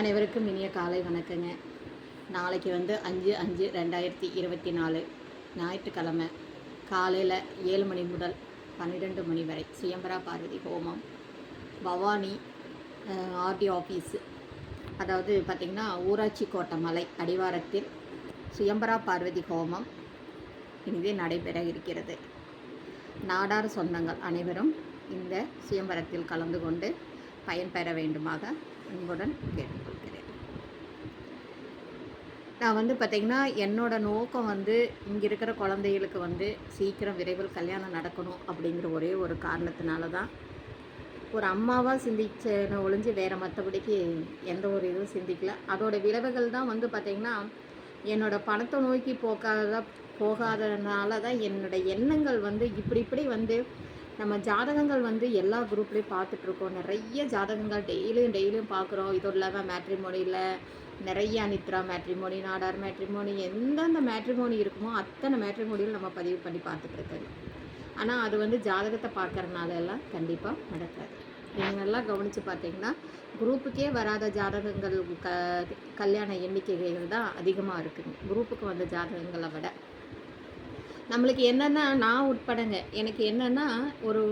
அனைவருக்கும் இனிய காலை வணக்கங்க. நாளைக்கு வந்து அஞ்சு அஞ்சு ரெண்டாயிரத்தி இருபத்தி நாலு ஞாயிற்றுக்கிழமை காலையில் ஏழு மணி முதல் பன்னிரெண்டு மணி வரை சுயம்பரா பார்வதி ஹோமம். பவானி ஆர்டி ஆஃபீஸ் அதாவது பார்த்திங்கன்னா ஊராட்சி கோட்டை மலை அடிவாரத்தில் சுயம்பரா பார்வதி ஹோமம் இனிதே நடைபெற இருக்கிறது. நாடார் சொந்தங்கள் அனைவரும் இந்த சுயம்பரத்தில் கலந்து கொண்டு பயன்பெற வேண்டுமாக அன்புடன் கேட்டுக்கொள்கிறேன். நான் வந்து பார்த்திங்கன்னா என்னோட நோக்கம் வந்து இங்கே இருக்கிற குழந்தைகளுக்கு வந்து சீக்கிரம் விரைவில் கல்யாணம் நடக்கணும் அப்படிங்கிற ஒரே ஒரு காரணத்தினால தான் ஒரு அம்மாவாக சிந்திச்சேன்னு ஒழிஞ்சு வேறு மற்றபடிக்கு எந்த ஒரு இதுவும் சிந்திக்கல. அதோடய விளைவுகள் தான் வந்து பார்த்திங்கன்னா என்னோட பணத்தை நோக்கி போக்காத போகாதனால தான் என்னோட எண்ணங்கள் வந்து இப்படி இப்படி வந்து நம்ம ஜாதகங்கள் வந்து எல்லா குரூப்லேயும் பார்த்துட்ருக்கோம். நிறைய ஜாதகங்கள் டெய்லியும் டெய்லியும் பார்க்குறோம். இது இல்லாமல் மேட்ரிமோனியில் நிறைய அனித்ரா மேட்ரிமோனி நாடார் மேட்ரிமோனி எந்தெந்த மேட்ரிமோனி இருக்குமோ அத்தனை மேட்ரிமோனியில் நம்ம பதிவு பண்ணி பார்த்துட்டு ஆனால் அது வந்து ஜாதகத்தை பார்க்கறனால எல்லாம் கண்டிப்பாக நடக்காது. நீங்கள் நல்லா கவனித்து பார்த்தீங்கன்னா குரூப்புக்கே வராத ஜாதகங்கள் க கல்யாண எண்ணிக்கைகள் தான் அதிகமாக இருக்குங்க. குரூப்புக்கு வந்த ஜாதகங்களை விட. நம்மளுக்கு என்னென்னா நான் உட்படங்க. எனக்கு என்னென்னா ஒரு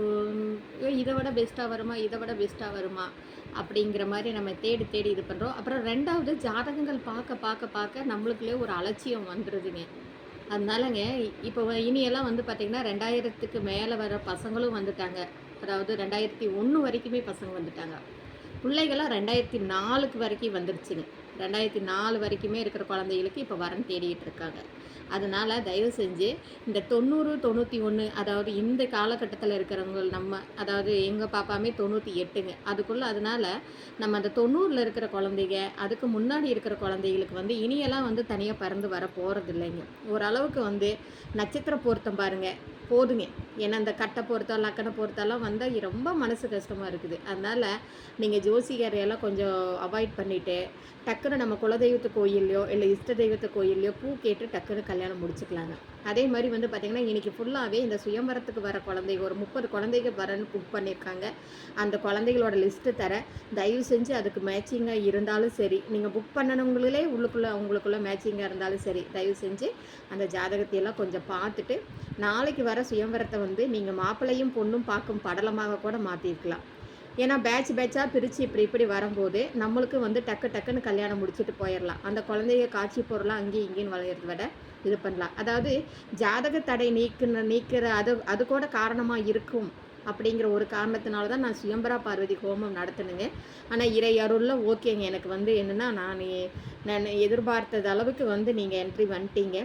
இதை விட பெஸ்ட்டாக வருமா? இதை விட பெஸ்ட்டாக வருமா? அப்படிங்கிற மாதிரி நம்ம தேடி தேடி இது பண்ணுறோம் அப்புறம் ரெண்டாவது ஜாதகங்கள் பார்க்க பார்க்க பார்க்க நம்மளுக்குள்ளே ஒரு அலட்சியம் வந்துடுதுங்க அதனாலங்க இப்போ இனியெல்லாம் வந்து பார்த்திங்கன்னா ரெண்டாயிரத்துக்கு மேலே வர பசங்களும் வந்துட்டாங்க. அதாவது ரெண்டாயிரத்தி ஒன்று வரைக்குமே பசங்க வந்துட்டாங்க. பிள்ளைகளாம் ரெண்டாயிரத்தி நாலுக்கு வரைக்கும் வந்துடுச்சுங்க ரெண்டாயிரத்தி நாலு வரைக்குமே இருக்கிற குழந்தைகளுக்கு இப்போ வரன் தேடிட்டு இருக்காங்க அதனால் தயவு செஞ்சு இந்த தொண்ணூறு தொண்ணூற்றி ஒன்று அதாவது இந்த காலகட்டத்தில் இருக்கிறவங்க நம்ம அதாவது எங்கள் பாப்பாமே தொண்ணூற்றி எட்டுங்க. அதுக்குள்ளே அதனால் நம்ம அந்த தொண்ணூறில் இருக்கிற குழந்தைங்க அதுக்கு முன்னாடி இருக்கிற குழந்தைகளுக்கு வந்து இனியெல்லாம் வந்து தனியாக பறந்து வர போகிறது இல்லைங்க ஓரளவுக்கு வந்து நட்சத்திர பொருத்தம் பாருங்கள் போதுங்க. ஏன்னா அந்த கட்டை பொருத்தம் லக்கணை பொறுத்தாலாம் வந்தால் ரொம்ப மனசு கஷ்டமாக இருக்குது. அதனால் நீங்கள் ஜோசிகாரையெல்லாம் கொஞ்சம் அவாய்ட் பண்ணிவிட்டு டக்குன்னு நம்ம குலதெய்வத்து கோயில்லையோ இல்லை இஷ்ட தெய்வத்து கோயில்லையோ பூ கேட்டு டக்குன்னு கல்யாணம் முடிச்சுக்கலாங்க. அதே மாதிரி வந்து பார்த்திங்கன்னா இன்றைக்கி ஃபுல்லாகவே இந்த சுயம்பரத்துக்கு வர குழந்தைங்க ஒரு முப்பது குழந்தைங்க வரன்னு புக் பண்ணியிருக்காங்க அந்த குழந்தைகளோட லிஸ்ட்டு தர தயவு செஞ்சு அதுக்கு மேட்சிங்காக இருந்தாலும் சரி நீங்கள் புக் பண்ணனவங்களே உள்ளுக்குள்ளே அவங்களுக்குள்ளே மேட்சிங்காக இருந்தாலும் சரி தயவு செஞ்சு அந்த ஜாதகத்தையெல்லாம் கொஞ்சம் பார்த்துட்டு நாளைக்கு வர சுயம்பரத்தை வந்து நீங்கள் மாப்பிள்ளையும் பொண்ணும் பார்க்கும் படலமாக கூட மாற்றிருக்கலாம் ஏன்னா பேட்ச் பேட்சாக பிரித்து இப்படி இப்படி வரும்போது நம்மளுக்கு வந்து டக்கு டக்குன்னு கல்யாணம் முடிச்சுட்டு போயிடலாம் அந்த குழந்தைய காட்சி பொருளாக அங்கேயும் இங்கேயும் வளையிறத விட இது பண்ணலாம். அதாவது ஜாதக தடை நீக்குன நீக்கிற அது அது கூட காரணமாக இருக்கும் அப்படிங்கிற ஒரு காரணத்தினால தான் நான் சுயம்பரா பார்வதி ஹோமம் நடத்தினுங்க. ஆனால் இறை அருளில் ஓகேங்க. எனக்கு வந்து என்னென்னா நான் நான் எதிர்பார்த்தது அளவுக்கு வந்து நீங்கள் என்ட்ரி வந்துட்டீங்க.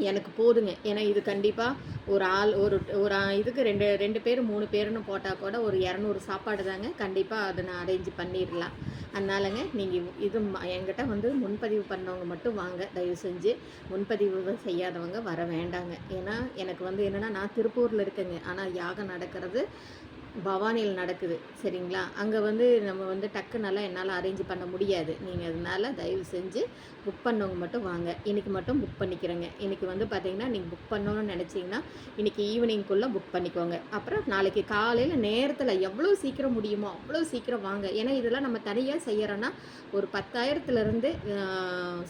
எனக்கு போதுங்க. ஏன்னா இது கண்டிப்பாக ஒரு ஆள் ஒரு ஒரு இதுக்கு ரெண்டு ரெண்டு பேர் மூணு பேருன்னு போட்டால் கூட ஒரு இரநூறு சாப்பாடு தாங்க. கண்டிப்பாக அதை நான் அரேஞ்ச் பண்ணிடலாம். அதனாலங்க நீங்கள் இது ம- என்கிட்ட வந்து முன்பதிவு பண்ணவங்க மட்டும் வாங்க. தயவு செஞ்சு முன்பதிவு செய்யாதவங்க வர வேண்டாங்க. ஏன்னா எனக்கு வந்து என்னென்னா நான் திருப்பூரில் இருக்கேங்க. ஆனால் யாகம் நடக்கிறது பவானியில் நடக்குது சரிங்களா? அங்கே வந்து நம்ம வந்து டக்குனெல்லாம் என்னால் அரேஞ்ச் பண்ண முடியாது. நீங்கள் அதனால தயவு செஞ்சு புக் பண்ணவங்க மட்டும் வாங்க. இன்றைக்கி மட்டும் புக் பண்ணிக்கிறேங்க. இன்றைக்கி வந்து பார்த்தீங்கன்னா நீங்கள் புக் பண்ணணும்னு நினச்சிங்கன்னா இன்றைக்கி ஈவினிங்குள்ளே புக் பண்ணிக்கோங்க. அப்புறம் நாளைக்கு காலையில் நேரத்தில் எவ்வளோ சீக்கிரம் முடியுமோ அவ்வளோ சீக்கிரம் வாங்க. ஏன்னா இதெல்லாம் நம்ம தனியாக செய்கிறோன்னா ஒரு பத்தாயிரத்துலேருந்து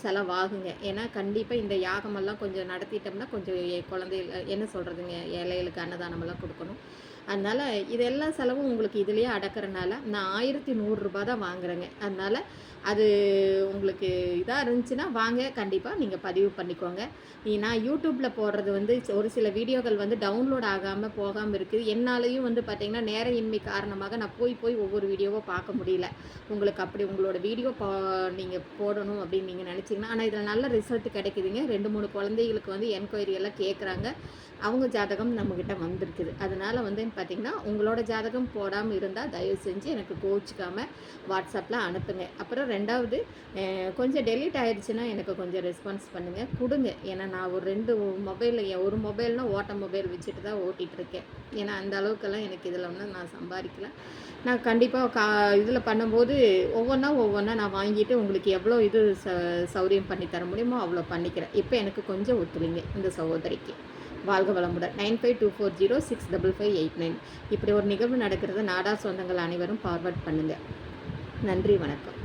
செலவாகுங்க. ஏன்னா கண்டிப்பாக இந்த யாகமெல்லாம் கொஞ்சம் நடத்திட்டோம்னா கொஞ்சம் எ- குழந்தைகள் என்ன சொல்கிறதுங்க ஏழைகளுக்கு அன்னதானமெல்லாம் கொடுக்கணும். அதனால் இதெல்லாம் செலவும் உங்களுக்கு இதுலேயே அடக்கிறனால நான் ஆயிரத்தி நூறுரூபா தான் வாங்குறேங்க. அதனால் அது உங்களுக்கு இதாக இருந்துச்சுன்னா வாங்க கண்டிப்பாக நீங்கள் பதிவு பண்ணிக்கோங்க. நீ- நான் யூடியூப்பில் போடுறது வந்து ஒரு சில வீடியோக்கள் வந்து டவுன்லோட் ஆகாமல் போகாமல் இருக்குது. என்னாலையும் வந்து பார்த்திங்கன்னா நேர இன்மை காரணமாக நான் போய் போய் ஒவ்வொரு வீடியோவாக பார்க்க முடியல. உங்களுக்கு அப்படி உங்களோட வீடியோ பா நீங்கள் போடணும் அப்படின்னு நீங்கள் நினச்சிங்கன்னா ஆனால் இதில் நல்ல ரிசல்ட் கிடைக்குதுங்க. ரெண்டு மூணு குழந்தைகளுக்கு வந்து என்கொயரி எல்லாம் கேட்குறாங்க அவங்க ஜாதகம் நம்மக்கிட்ட வந்திருக்குது. அதனால் வந்து பார்த்திங்கன்னா உங்களோட ஜாதகம் போடாமல் இருந்தால் தயவு செஞ்சு எனக்கு கோச்சிக்காமல் வாட்ஸ்அப்பில் அனுப்புங்க. அப்புறம் ரெண்டாவது கொஞ்சம் டெலீட் ஆகிடுச்சுன்னா எனக்கு கொஞ்சம் ரெஸ்பான்ஸ் பண்ணுங்கள் கொடுங்க. ஏன்னா நான் ஒரு ரெண்டு மொபைல் ஒரு மொபைல்னா ஓட்ட மொபைல் வச்சுட்டு தான் ஓட்டிகிட்டு இருக்கேன். ஏன்னா அந்த அளவுக்கெல்லாம் எனக்கு இதில் ஒன்றும் நான் சம்பாதிக்கல. நான் கண்டிப்பாக கா இதில் பண்ணும்போது ஒவ்வொன்றா ஒவ்வொன்றா நான் வாங்கிட்டு உங்களுக்கு எவ்வளோ இது ச சௌரியம் பண்ணி தர முடியுமோ அவ்வளோ பண்ணிக்கிறேன். இப்போ எனக்கு கொஞ்சம் ஒத்துழைங்க இந்த சகோதரிக்கு. வாழ்க வளமுடன். Nine five two four zero six double five eight nine. இப்படி ஒரு நிகழ்வு நடக்கிறது நாடா சொந்தங்கள் அனைவரும் ஃபார்வர்ட் பண்ணுங்கள் நன்றி வணக்கம்.